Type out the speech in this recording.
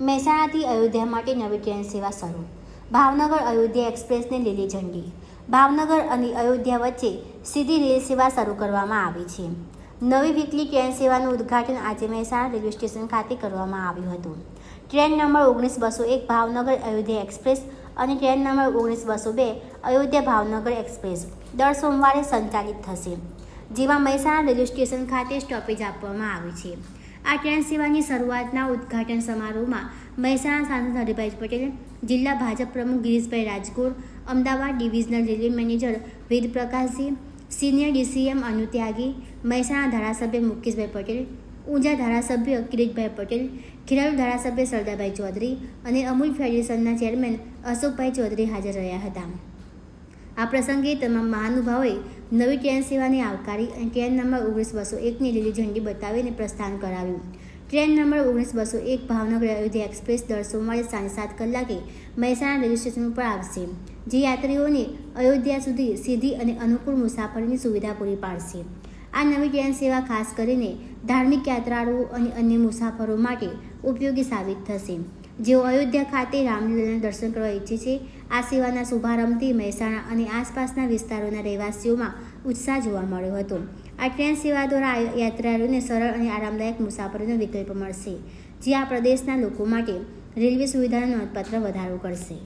મહેસાણાથી અયોધ્યા માટે નવી ટ્રેન સેવા શરૂ. ભાવનગર અયોધ્યા એક્સપ્રેસને લીલી ઝંડી. ભાવનગર અને અયોધ્યા વચ્ચે સીધી રેલ સેવા શરૂ કરવામાં આવી છે. નવી વીકલી ટ્રેન સેવાનું ઉદ્ઘાટન આજે મહેસાણા રેલવે સ્ટેશન ખાતે કરવામાં આવ્યું હતું. ટ્રેન નંબર ઓગણીસ બસો એક ભાવનગર અયોધ્યા એક્સપ્રેસ અને ટ્રેન નંબર ઓગણીસ બસો બે અયોધ્યા ભાવનગર એક્સપ્રેસ દર સોમવારે સંચાલિત થશે. જેમાં મહેસાણા રેલવે સ્ટેશન ખાતે સ્ટોપેજ આપવામાં આવી છે. આ ટ્રેન સેવાની શરૂઆતના ઉદ્ઘાટન સમારોહમાં મહેસાણા સાંસદ હરિભાઈ પટેલ, જિલ્લા ભાજપ પ્રમુખ Girishbhai Rajgor, Ahmedabad divisional railway manager Ved Prakashji senior DCM Anu Tyagi, Mehsana ધારાસભ્ય મુકેશભાઈ પટેલ, ઊંઝા ધારાસભ્ય કિરીટભાઈ પટેલ, ખેરાલુ ધારાસભ્ય સરદારભાઈ ચૌધરી અને અમૂલ ફેડરેશનના ચેરમેન અશોકભાઈ ચૌધરી હાજર રહ્યા હતા. આ પ્રસંગે તમામ મહાનુભાવોએ નવી ટ્રેન સેવાને આવકારી અને ટ્રેન નંબર ઓગણીસ બસો એકની લીલી ઝંડી બતાવીને પ્રસ્થાન કરાવ્યું. ટ્રેન નંબર ઓગણીસ બસો એક ભાવનગર અયોધ્યા એક્સપ્રેસ દર સોમવારે સાંજે સાત કલાકે મહેસાણા રેલવે સ્ટેશન પર આવશે, જે યાત્રીઓને અયોધ્યા સુધી સીધી અને અનુકૂળ મુસાફરીની સુવિધા પૂરી પાડશે. આ નવી ટ્રેન સેવા ખાસ કરીને ધાર્મિક યાત્રાળુઓ અને અન્ય મુસાફરો માટે ઉપયોગી સાબિત થશે. જેઓ અયોધ્યા ખાતે રામલીલાના દર્શન કરવા ઈચ્છે છે, આ સેવાના શુભારંભથી મહેસાણા અને આસપાસના વિસ્તારોના રહેવાસીઓમાં ઉત્સાહ જોવા મળ્યો હતો. આ ટ્રેન સેવા દ્વારા યાત્રાળુઓને સરળ અને આરામદાયક મુસાફરીનો વિકલ્પ મળશે, જે આ પ્રદેશના લોકો માટે રેલવે સુવિધાનો નોંધપાત્ર વધારો કરશે.